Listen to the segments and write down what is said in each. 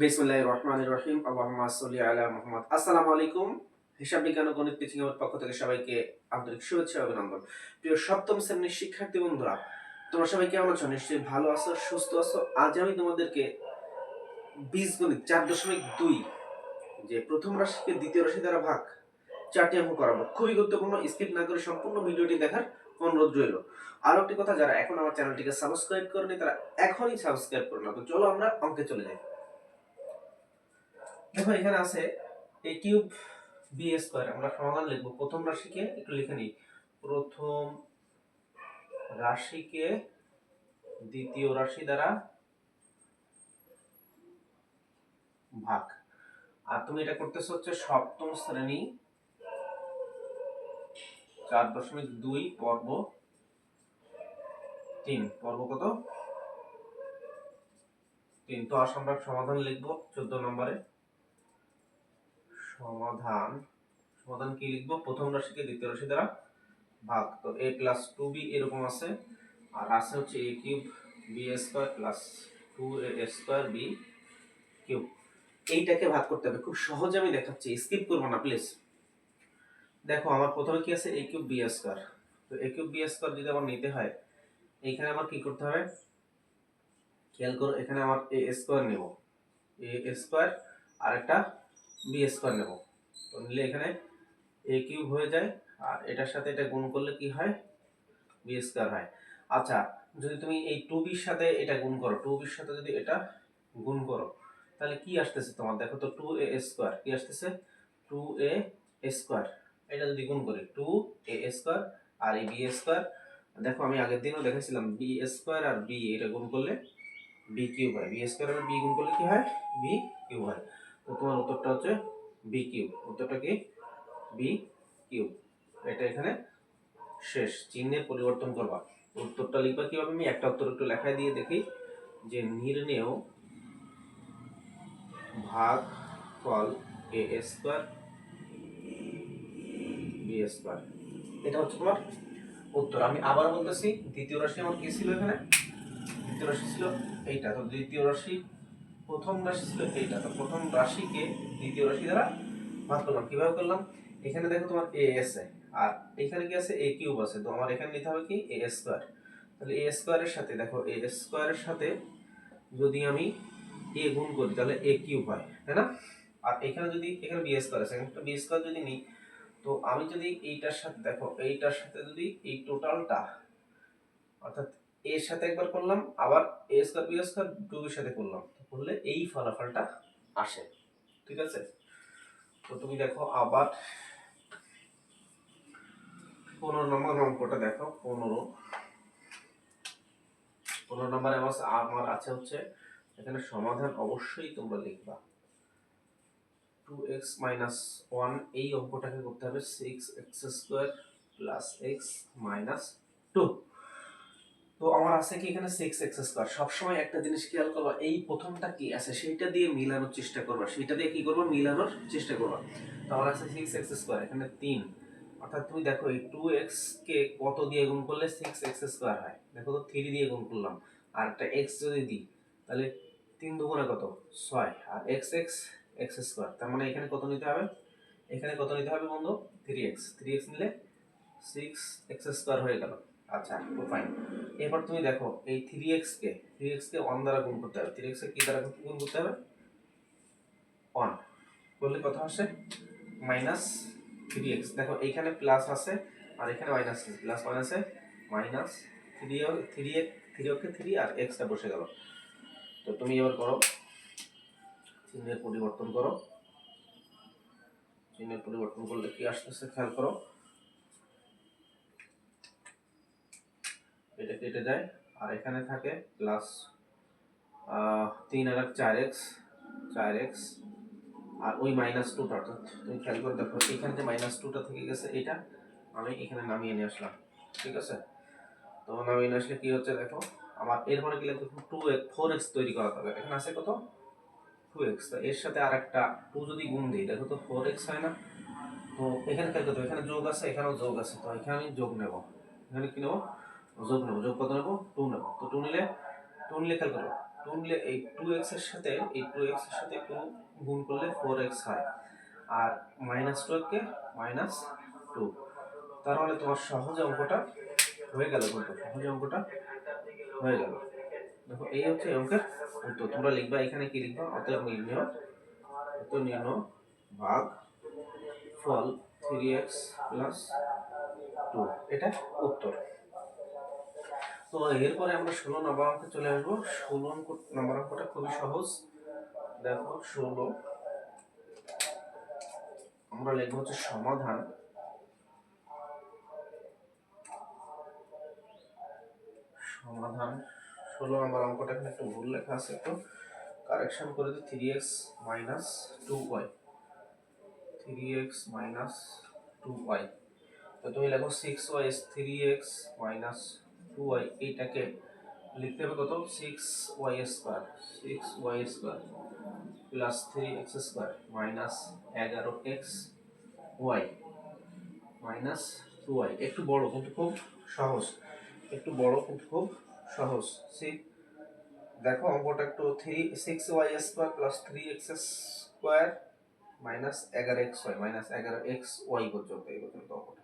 বিসমুল্লাহ রহমান রহিম, আল্লাহুম্মা সাল্লি আলা মুহাম্মদ। আসসালামু আলাইকুম, হিসাব বিজ্ঞান ও গণিত টিচিং এর পক্ষ থেকে সবাইকে আন্তরিক শুভেচ্ছা অভিনন্দন। প্রিয় সপ্তম শ্রেণির শিক্ষার্থী বন্ধুরা, তোমরা সবাই কেমন আছো? নিশ্চয়ই ভালো আছো, সুস্থ আছো। আজ আমি তোমাদেরকে বীজগণিত চার দশমিক দুই, যে প্রথম রাশিকে দ্বিতীয় রাশি দ্বারা ভাগ, চারটি অঙ্ক করাবো। খুবই গুরুত্বপূর্ণ, স্কিপ না করে সম্পূর্ণ ভিডিওটি দেখার অনুরোধ রইল। আর একটি কথা, যারা এখন আমার চ্যানেলটিকে সাবস্ক্রাইব করেনি, তারা এখনই সাবস্ক্রাইব করে নাও। তো চলো আমরা অঙ্কে চলে যাই। দেখো এখানে আছে এ কিউব বি স্কোয়ার আমরা সমাধান লিখব। প্রথম রাশিকে একটু লিখে নিই। প্রথম রাশিকে দ্বিতীয় রাশি দ্বারা ভাগ। আর তুমি এটা করতেছো হচ্ছে সপ্তম শ্রেণি, চার দশমিক দুই, পর্ব তিন। পর্ব কত? তিন। তো আস আমরা সমাধান লিখব চোদ্দ নম্বরে। সমাধান সমাধান কি লিখব? প্রথম রাশিকে দ্বিতীয় রাশি দ্বারা ভাগ। তো এ প্লাস টু বি এরকম আছে। আর আছে হচ্ছে A cube B square plus two A square B cube এইটাকে ভাগ করতে হবে। খুব সহজে আমি দেখাচ্ছি। স্কিপ করব না প্লিজ দেখো, আমার প্রথমে কি আছে? এ কিউব বি স্কোয়ার তো এ কিউব বি স্কোয়ার যদি আমার নিতে হয়, এইখানে আমার কি করতে হবে? খেয়াল করো, এখানে আমার এ স্কোয়ার নেব। এ স্কোয়ার আর একটা বি স্কোয়ার নেব। তো নিলে এখানে এ কিউব হয়ে যায়, আর এটার সাথে এটা গুণ করলে কি হয়? বি স্কোয়ার হয়। আচ্ছা যদি তুমি এই টু বির সাথে এটা গুণ করো টু বির সাথে যদি এটা গুণ করো, তাহলে কি আসতেছে তোমার? দেখো তো টু এ স্কোয়ার কি আসতেছে? টু এ স্কোয়ার এটা যদি গুণ করি টু এ স্কোয়ার আর এই বি স্কোয়ার দেখো আমি আগের দিনও দেখেছিলাম বি স্কোয়ার আর বি এটা গুণ করলে বি কিউব হয়। বি স্কোয়ার আর বি গুণ করলে কি হয়? বি কিউব হয়। তো তোমার উত্তরটা হচ্ছে বি কিউব উত্তরটা কি? বি কিউব এটা এখানে শেষ। চিহ্নের পরিবর্তন করবা। উত্তরটা লিখবা কীভাবে? আমি একটা উত্তর একটু লেখায় দিয়ে দেখি। যে নির্ণেয় ভাগ ফল এ স্কোয়ার বি স্কোয়ার এটা হচ্ছে তোমার উত্তর। আমি আবার বলতেছি, দ্বিতীয় রাশি আমার কি ছিল এখানে? দ্বিতীয় রাশি ছিল এইটা। তো দ্বিতীয় রাশি প্রথম রাশি ছিল এইটা, তো প্রথম রাশিকে দ্বিতীয় রাশি দ্বারা ভাগ করলাম। কীভাবে করলাম? এখানে দেখো তোমার এ আছে আর এখানে কি আছে? এ কিউব আছে। তো আমার এখানে নিতে হবে কি? এ স্কোয়ার তাহলে এ স্কোয়ারের সাথে, দেখো এ স্কোয়ারের সাথে যদি আমি এ গুণ করি, তাহলে এ কিউব হয়, তাই না? আর এখানে যদি, এখানে বি স্কোয়ার আছে। এখানে বি স্কোয়ার যদি নিই, তো আমি যদি এইটার সাথে, দেখো, এইটার সাথে যদি এই টোটালটা অর্থাৎ এর সাথে একবার করলাম, আবার A square B square two সাথে করলাম। করলে এই ফলাফলটা আসে। ঠিক আছে? তো তুমি দেখো আবার পনেরো নম্বর অঙ্কটা দেখো, পনেরো। পনেরো নম্বরে আমার আমার আছে হচ্ছে, এখানে সমাধান অবশ্যই তোমরা লিখবা। টু এক্স মাইনাস ওয়ান এই অঙ্কটাকে করতে হবে six x square plus x minus two তো আমার আছে কি এখানে সিক্স এক্স স্কোয়ার সবসময় একটা জিনিস খেয়াল করবা, এই প্রথমটা কি আছে? সেইটা দিয়ে মিলানোর চেষ্টা করবা। সেটা দিয়ে কি করব? মিলানোর চেষ্টা করবা। তো আমার আছে সিক্স এক্স স্কোয়ার এখানে তিন। অর্থাৎ তুমি দেখো, এই টু কে কত দিয়ে গুণ করলে সিক্স এক্স স্কোয়ার হয়? দেখো তো থ্রি দিয়ে গুণ করলাম। আর একটা এক্স যদি দিই, তাহলে তিন দুগুণে কত? ছয়। আর এক্স এক্স এক্স স্কোয়ার তার মানে এখানে কত নিতে হবে? এখানে কত নিতে হবে বন্ধু? থ্রি এক্স থ্রি এক্স নিলে সিক্স এক্স স্কোয়ার হয়ে গেল। আচ্ছা ফাইন এরপর তুমি দেখো, এই থ্রি এক্স কে থ্রি এক্স কে ওয়ান দ্বারা গুণ করতে হবে। থ্রি এক্স কে কি দ্বারা গুণ করতে হবে? ওয়ান করলে কত আসে? মাইনাস থ্রি এক্স দেখো, এইখানে প্লাস আছে আর এখানে মাইনাস আছে। প্লাস মাইনাসে minus three three x three okay three আর এক্সটা বসে গেল। তো তুমি এবার করো, চিহ্নের পরিবর্তন করো। চিহ্নের পরিবর্তন করলে কি আসতেছে? খেয়াল করো। এটা কেটে যায় আর এখানে থাকে প্লাস তিন আর চার এক্স চার এক্স আর ওই মাইনাস টুটা অর্থাৎ তুমি খেয়াল করে দেখো, এখানে যে মাইনাস টুটা থেকে গেছে, এটা আমি এখানে নামিয়ে নিয়ে আসলাম, ঠিক আছে? তো নামিয়ে নিয়ে আসলে কী হচ্ছে দেখো, আমার এরপরে গেলে দেখো টু এক্স ফোর এক্স তৈরি করা হবে এখানে আছে কত? টু এক্স তো এর সাথে আর একটা টু যদি গুণ দিই, দেখো তো ফোর এক্স হয় না? তো এখানে খেয়াল করতে এখানে যোগ আছে, এখানেও যোগ আছে, তো এখানে আমি যোগ নেব। এখানে কি নেব? যোগ নেব যোগ কত নেব? টু নেব। তো টু নিলে টু নিলে খেয়াল করো টু নিলে এই টু এক্সের সাথে, এই টু এক্সের সাথে টু গুণ করলে ফোর এক্স হয়। আর মাইনাস টু কে মাইনাস টু তার মানে তোমার সহজ অঙ্কটা হয়ে গেল কিন্তু সহজ অঙ্কটা হয়ে গেল। দেখো, এই হচ্ছে অঙ্কের উত্তর। তোমরা লিখবা, এখানে কি লিখবা? অতএব নির্ণয় অতএব নির্ণয়, ভাগ, ফল থ্রি এক্স প্লাস টু এটা উত্তর। তো এরপরে আমরা ষোলো নম্বর অঙ্কে চলে আসব। ষোলো অঙ্ক নম্বর অঙ্কটা খুবই সহজ। দেখো ষোলো। আমরা লিখব হচ্ছে সমাধান। সমাধান। ষোলো নম্বর অঙ্কটা এখানে একটু ভুল লেখা আছে একটু কারেকশন করে দিই three x minus two y three x minus two y তো তুমি লেখো six y three x minus two y এইটাকে লিখতে হবে কত? Six y square six y square plus three x square minus এগারো x y minus two y একটু বড়, কিন্তু খুব সহজ, একটু বড়, কিন্তু খুব সহজ। সি দেখো অঙ্কটা একটু three six y square plus three x square minus এগারো এক্স ওয়াই মাইনাস এগারো এক্স ওয়াই পর্যন্ত, এই পর্যন্ত অঙ্কটা।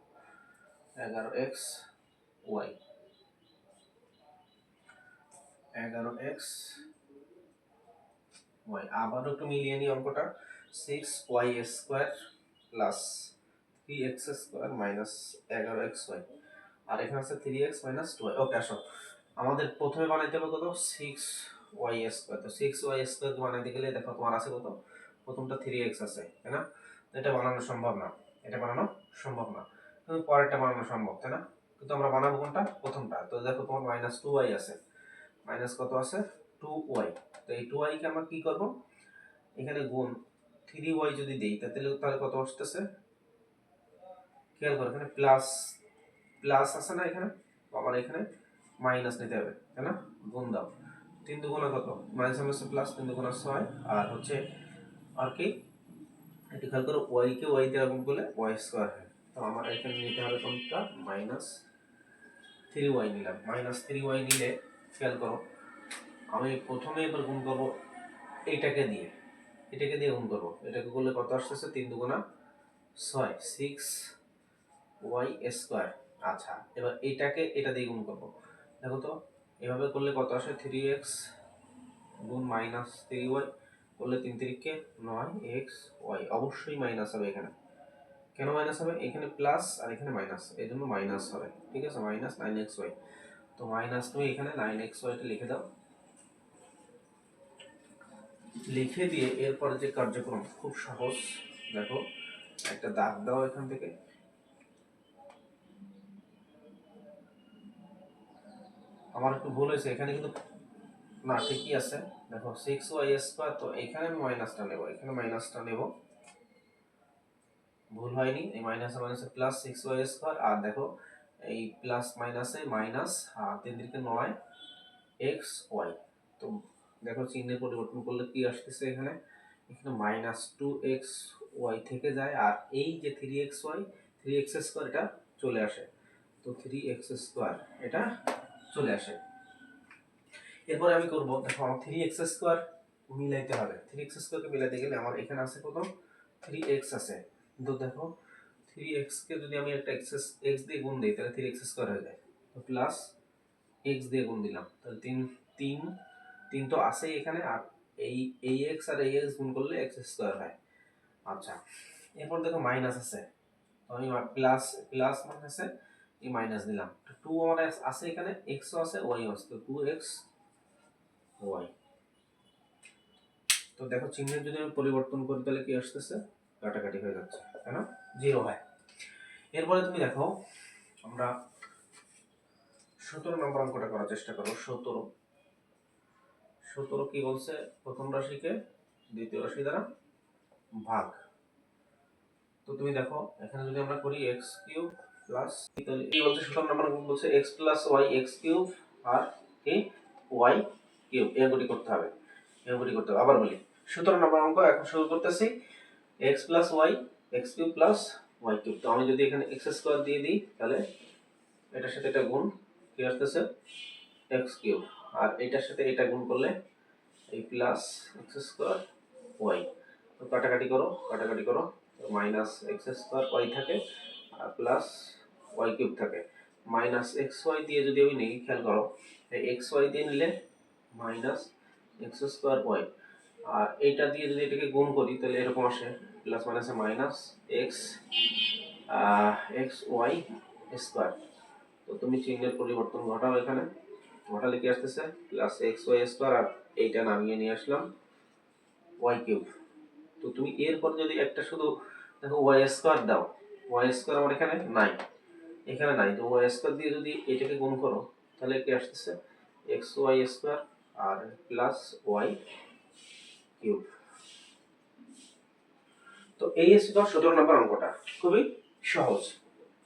এগারো এক্স ওয়াই এগারো এক্স ওয়াই, আবারও একটু মিলিয়ে নিই অঙ্কটা। Six y square plus three x square minus এগারো এক্স ওয়াই আর এখানে আছে three x minus two okay আসো। আমাদের প্রথমে বানাইতে হবে কত? সিক্স ওয়াই স্কোয়ার তো সিক্স ওয়াই স্কোয়ার বানাইতে গেলে দেখো তোমার আছে কত? প্রথমটা থ্রি এক্স আছে, তাই না? এটা বানানো সম্ভব না। এটা বানানো সম্ভব না। পরেরটা বানানো সম্ভব, তাই না? কিন্তু আমরা বানাবো কোনটা? প্রথমটা। তো দেখো তোমার মাইনাস টু ওয়াই আছে। মাইনাস কত আছে? টু ওয়াই তো এই টু ওয়াইকে আমরা কি করব? এখানে গুণ থ্রি ওয়াই যদি দিই তাহলে তাহলে কত আসতেছে? খেয়াল করো, এখানে প্লাস প্লাস আছে না এখানে? আবার এখানে মাইনাস নিতে হবে, তাই গুণ দাও। তিন দুগুণা কত? মাইনাস হচ্ছে প্লাস তিন দুগুণা ছয়। আর হচ্ছে, আর কি? একটু খেয়াল করো ওয়াই কে ওয়াই দিয়ে গুণ করলে ওয়াই স্কোয়ার হয়। তো আমার এখানে নিতে হবে কোনটা? মাইনাস থ্রি ওয়াই নিলাম। মাইনাস থ্রি ওয়াই নিলে খেয়াল করো। আমি প্রথমে এবার গুণ করব এইটাকে দিয়ে। এটাকে দিয়ে গুণ করব। এটাকে করলে কত আসতেছে? তিন দুগুণা ছয় সিক্স ওয়াই স্কোয়ার আচ্ছা এবার এটাকে এটা দিয়ে গুণ করব। দেখো তো, এভাবে করলে কত আসে? থ্রি এক্স গুণ মাইনাস থ্রি ওয়াই করলে তিন তিরিখকে নয় এক্স ওয়াই অবশ্যই মাইনাস হবে এখানে। কেন মাইনাস হবে? এখানে প্লাস আর এখানে মাইনাস এই জন্য মাইনাস হবে। ঠিক আছে? মাইনাস নাইন এক্স ওয়াই তো মাইনাস তুমি এখানে নাইন এক্স ওয়াইটা লিখে দাও। লিখে দিয়ে এরপরে যে কার্যক্রম, খুব সহজ। দেখো, একটা দাগ দাও এখান থেকে। আমার একটু ভুল হয়েছে, এখানে কিন্তু না, ঠিকই আছে। দেখো সিক্স ওয়াই স্কোয়ার তো এখানে আমি মাইনাসটা নেব, এখানে মাইনাসটা নেব। ভুল হয়নি, এই মাইনাস মাইনাসে প্লাস সিক্স ওয়াই স্কোয়ার আর দেখো এই প্লাস মাইনাসে মাইনাস আর তিন দিকে নয় এক্স ওয়াই তো দেখো চিহ্নের পরিবর্তন করলে কি আসতেছে এখানে? এখানে মাইনাস টু এক্স ওয়াই থেকে যায়, আর এই যে three x y three x square এটা চলে আসে। তো থ্রি এক্স স্কোয়ার এটা চলে আসে। এরপরে আমি করব, দেখো আমার থ্রি এক্স স্কোয়ার মিলাইতে হবে। থ্রি এক্স স্কোয়ারকে মিলাইতে গেলে আমার এখানে আছে কত? থ্রি এক্স আছে। কিন্তু দেখো থ্রি এক্সকে যদি আমি একটা এক্স এক্স দিয়ে গুণ দিই, তাহলে থ্রি এক্স স্কোয়ার হয়ে যায়। তো প্লাস এক্স দিয়ে গুণ দিলাম। তাহলে তিন তিন তিন তো আছেই এখানে, আর এই এই এক্স আর এই এক্স গুণ করলে এক্স স্কোয়ার হয়। আচ্ছা এরপর দেখো মাইনাস আছে। তো আমি প্লাস প্লাস মাইনাসে এই মাইনাস দিলাম। টু আমার আছে এখানে এক্সও আছে ওয়াইও আছে। তো টু এক্স ওয়াই তো দেখো চিহ্নের যদি আমি পরিবর্তন করি, তাহলে কি আসতেছে? কাটাকাটি হয়ে যাচ্ছে, তাই না? জিরো হয়। এরপরে তুমি দেখো, আমরা সতেরো নম্বর অঙ্কটা করার চেষ্টা করো সতেরো। সতেরো কি বলছে? প্রথম রাশিকে দ্বিতীয় রাশি দ্বারা ভাগ। তো তুমি দেখো, এখানে যদি আমরা করি এক্স কিউব প্লাস কি বলছে? সতেরো নম্বর অঙ্ক বলছে x plus y x cube আর কি ওয়াই কিউব এগুলি করতে হবে। এগুলি করতে হবে। আবার বলি, সতেরো নম্বর অঙ্ক, এখন শুরু করতেছি। X plus y x cube plus y cube তো আমি যদি এখানে এক্স স্কোয়ার দিয়ে দিই, তাহলে এটার সাথে এটা গুণ, কি আসতেছে? এক্স কিউব আর এটার সাথে এটা গুণ করলে এই প্লাস এক্স স্কোয়ার ওয়াই তো কাটাকাটি করো কাটাকাটি করো মাইনাস এক্স স্কোয়ার ওয়াই থাকে, আর প্লাস ওয়াই কিউব থাকে। মাইনাস এক্স ওয়াই দিয়ে যদি আমি নেই, খেয়াল করো এক্স ওয়াই দিয়ে নিলে মাইনাস এক্স স্কোয়ার ওয়াই আর এইটা দিয়ে যদি এটাকে গুণ করি, তাহলে এরকম আসে প্লাস মাইনাসে minus x x y square তো তুমি চিহ্নের পরিবর্তন ঘটাও এখানে ঘটালে কি আসতেছে প্লাস এক্স ওয়াই স্কোয়ার আর এইটা নামিয়ে নিয়ে আসলাম ওয়াই কিউব তো তুমি এরপর যদি একটা শুধু দেখো ওয়াই স্কোয়ার দাও ওয়াই স্কোয়ার আমার এখানে নাই এখানে নাই তো ওয়াই স্কোয়ার দিয়ে যদি এটাকে গুণ করো তাহলে কি আসতেছে এক্স ওয়াই স্কোয়ার আর প্লাস ওয়াই কিউব এই ছিল সতেরো নম্বর অঙ্কটা। খুবই সহজ।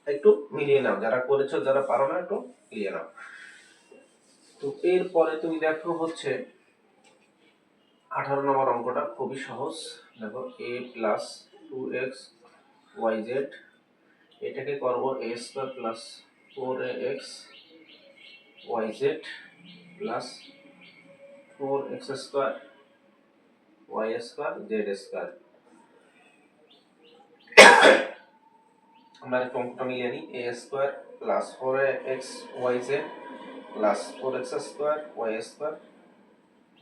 একটু মিলিয়ে নাও, যারা করেছ, যারা পারো না, একটু মিলিয়ে নাও। তো এরপরে তুমি দেখো হচ্ছে আঠারো নম্বর অঙ্কটা, খুবই সহজ। দেখো a plus two x y z এটাকে করব a square plus four a x y z plus four x square y square z square আমরা একটু অঙ্কটা মিলিয়ে নিই a square plus four x y z plus four x square y square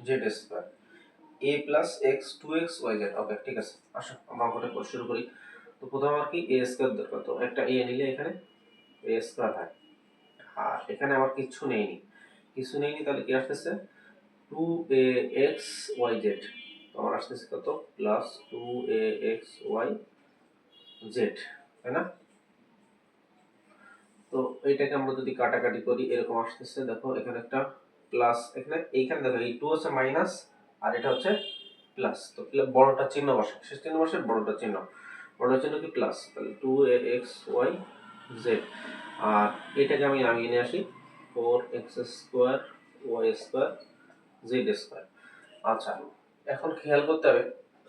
z square a plus x two x y z okay ঠিক আছে, আসো, আমরা অঙ্কটা শুরু করি। তো প্রথমে আমার কি? এ স্কোয়ার দরকার, তো একটা এ নিলে এখানে এ স্কোয়ার হয়। আর এখানে আমার কিচ্ছু নেইনি কিছু নেইনি তাহলে কি আসতেছে? Two a x y z আমার আসতেছে কত? Plus two a x y z তাই না? তো এইটাকে আমরা যদি কাটাকাটি করি, এরকম আসতেছে। দেখো, এখানে একটা প্লাস এখানে এইখানে দেখো, এই টু হচ্ছে মাইনাস আর এটা হচ্ছে প্লাস তো বড়টা চিহ্ন বসে শেষ চিহ্ন বসে বড়টা চিহ্ন। বড়টা চিহ্ন কি প্লাস তাহলে টু এক্স ওয়াই জেড আর এটাকে আমি নামিয়ে নিয়ে আসি four x square y square z square আচ্ছা এখন খেয়াল করতে হবে,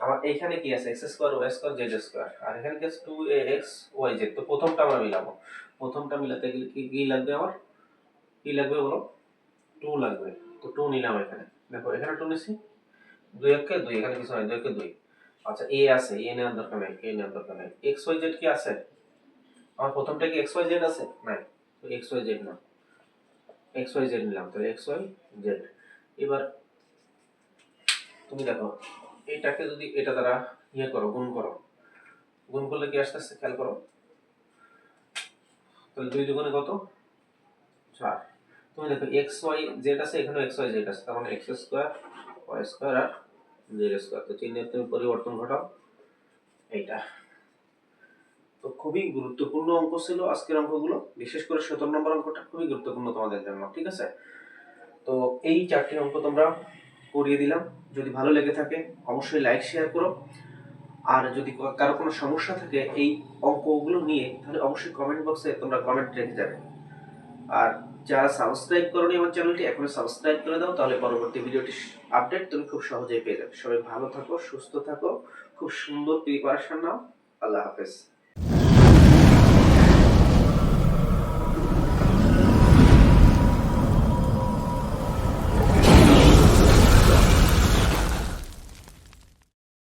আমার এইখানে কি আছে? X square y square z square আর এখানে কি আছে? Two a x y z তো প্রথমটা আমরা মিলাবো। প্রথমটা মিলাতে গেলে কি কি লাগবে আমার কি লাগবে বলো টু লাগবে তো টু নিলাম এখানে দেখো এখানে টু নিছি দুই একে দুই এখানে কিছু নাই দুই একে দুই আচ্ছা এ আছে এ নেওয়ার দরকার নাই এ নেওয়ার দরকার নাই এক্স ওয়াই জেড কি আছে আমার প্রথমটা কি এক্স ওয়াই জেড আছে নাই তো এক্স ওয়াই জেড না এক্স ওয়াই জেড নিলাম তাহলে এক্স ওয়াই জেড এবার তুমি দেখো এটাকে যদি এটা দ্বারা ইয়ে করো গুণ করো গুণ করলে কি আসতে আসতে খেয়াল করো তাহলে দুই দুগুণে কত? চার। তুমি দেখো এক্স ওয়াই জেড আছে এখানে এক্স ওয়াই জেড আছে, তার মানে এক্স স্কোয়ার ওয়াই স্কোয়ার আর জেড স্কোয়ার তো চিহ্নের তুমি পরিবর্তন ঘটাও, এইটা। তো খুবই গুরুত্বপূর্ণ অঙ্ক ছিল আজকের অঙ্কগুলো, বিশেষ করে সতেরো নম্বর অঙ্কটা খুবই গুরুত্বপূর্ণ তোমাদের জন্য, ঠিক আছে? তো এই চারটি অঙ্ক তোমরা করিয়ে দিলাম। যদি ভালো লেগে থাকে, অবশ্যই লাইক শেয়ার করো। আর যদি কারও কোনো সমস্যা থাকে এই অঙ্কগুলো নিয়ে, তাহলে অবশ্যই কমেন্ট বক্সে তোমরা কমেন্ট রেখে যাবে। আর যারা সাবস্ক্রাইব করোনি আমার চ্যানেলটি এখনও সাবস্ক্রাইব করে দাও, তাহলে পরবর্তী ভিডিওটি আপডেট তুমি খুব সহজেই পেয়ে যাবে। সবাই ভালো থাকো, সুস্থ থাকো, খুব সুন্দর প্রিপারেশন নাও। আল্লাহ হাফেজ।